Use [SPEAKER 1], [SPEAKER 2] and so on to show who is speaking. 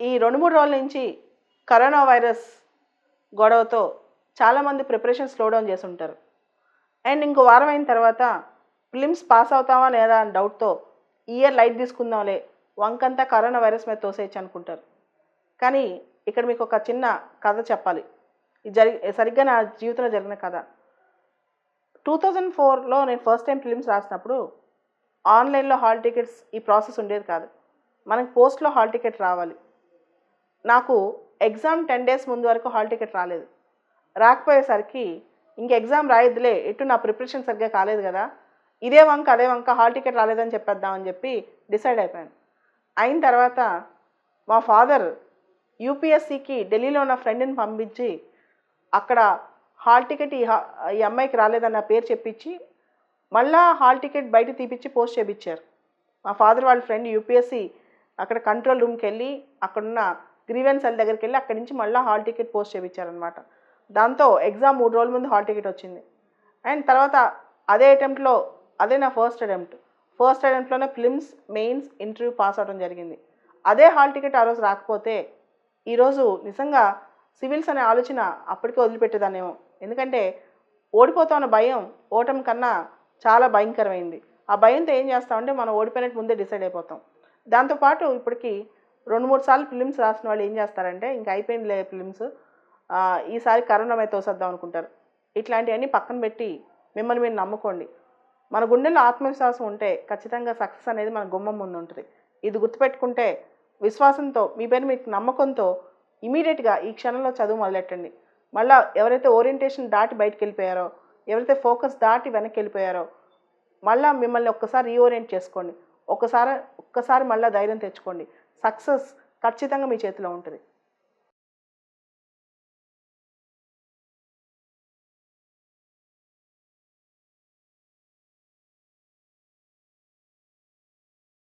[SPEAKER 1] ఈ రెండు మూడు రోజుల నుంచి కరోనా వైరస్ గొడవతో చాలామంది ప్రిపరేషన్ స్లో డౌన్ చేసి ఉంటారు అండ్ ఇంకో వారం అయిన తర్వాత ఫిలిమ్స్ పాస్ అవుతావా లేదా అని డౌట్తో ఇయర్ లైట్ తీసుకుందాంలే వంకంతా కరోనా వైరస్ మీద తోసేయచ్చు అనుకుంటారు. కానీ ఇక్కడ మీకు ఒక చిన్న కథ చెప్పాలి. ఇది జరి సరిగ్గా నా జీవితంలో జరిగిన కథ. టూ థౌజండ్ ఫోర్లో నేను ఫస్ట్ టైం ఫిలిమ్స్ రాసినప్పుడు ఆన్లైన్లో హాల్ టికెట్స్ ఈ ప్రాసెస్ ఉండేది కాదు. మనకి పోస్ట్లో హాల్ టికెట్ రావాలి. నాకు ఎగ్జామ్ టెన్ డేస్ ముందు వరకు హాల్ టికెట్ రాలేదు. రాకపోయేసరికి ఇంక ఎగ్జామ్ రాయొద్దులే ఎటు నా ప్రిపరేషన్ సరిగ్గా కాలేదు కదా. ఇదే వంక అదే వంక హాల్ టికెట్ రాలేదని చెప్పేద్దామని చెప్పి డిసైడ్ అయిపోయాను. అయిన తర్వాత మా ఫాదర్ యూపీఎస్సికి ఢిల్లీలో ఉన్న ఫ్రెండ్ని పంపించి అక్కడ హాల్ టికెట్ ఈ హా- ఈ అమ్మాయికి రాలేదన్న పేరు చెప్పించి మళ్ళా హాల్ టికెట్ బయట తీపిచ్చి పోస్ట్ చేయించారు మా ఫాదర్ వాళ్ళ ఫ్రెండ్ యూపీఎస్సి అక్కడ కంట్రోల్ రూమ్కి వెళ్ళి అక్కడున్న గ్రీవెన్సల దగ్గరికి వెళ్ళి అక్కడి నుంచి మళ్ళీ హాల్ టికెట్ పోస్ట్ చేయించారనమాట దాంతో ఎగ్జామ్ మూడు రోజుల ముందు హాల్ టికెట్ వచ్చింది. అండ్ తర్వాత అదే అటెంప్ట్లో అదే నా ఫస్ట్ అటెంప్ట్ ఫస్ట్ అటెంప్ట్లోనే ఫిలిమ్స్ మెయిన్స్ ఇంటర్వ్యూ పాస్ అవడం జరిగింది. అదే హాల్ టికెట్ ఆ రోజు రాకపోతే ఈరోజు నిజంగా సివిల్స్ అనే ఆలోచన అప్పటికే వదిలిపెట్టేదానేమో ఎందుకంటే ఓడిపోతామన్న భయం ఓటం కన్నా చాలా భయంకరమైంది. ఆ భయంతో ఏం చేస్తామంటే మనం ఓడిపోయినట్టు ముందే డిసైడ్ అయిపోతాం. దాంతోపాటు ఇప్పటికి రెండు మూడు సార్లు ఫిలిమ్స్ రాసిన వాళ్ళు ఏం చేస్తారంటే ఇంకా అయిపోయిందిలే ఫిలిమ్స్ ఈసారి కరోనా మీద తోసేద్దాం అనుకుంటారు. ఇట్లాంటివన్నీ పక్కన పెట్టి మిమ్మల్ని మీరు నమ్ముకోండి. మన గుండెల్లో ఆత్మవిశ్వాసం ఉంటే ఖచ్చితంగా సక్సెస్ అనేది మన గుమ్మం ముందు ఉంటుంది. ఇది గుర్తుపెట్టుకుంటే విశ్వాసంతో మీ పేరు మీకు నమ్మకంతో ఇమీడియట్గా ఈ క్షణంలో చదువు మొదలెట్టండి. మళ్ళీ ఎవరైతే ఓరియంటేషన్ దాటి బయటకు వెళ్ళిపోయారో ఎవరైతే ఫోకస్ దాటి వెనక్కి వెళ్ళిపోయారో మళ్ళీ మిమ్మల్ని ఒక్కసారి రీఓరియంట్ చేసుకోండి. ఒక్కసారి ఒక్కసారి మళ్ళీ ధైర్యం తెచ్చుకోండి. సక్సెస్ ఖచ్చితంగా మీ చేతిలో ఉంటుంది.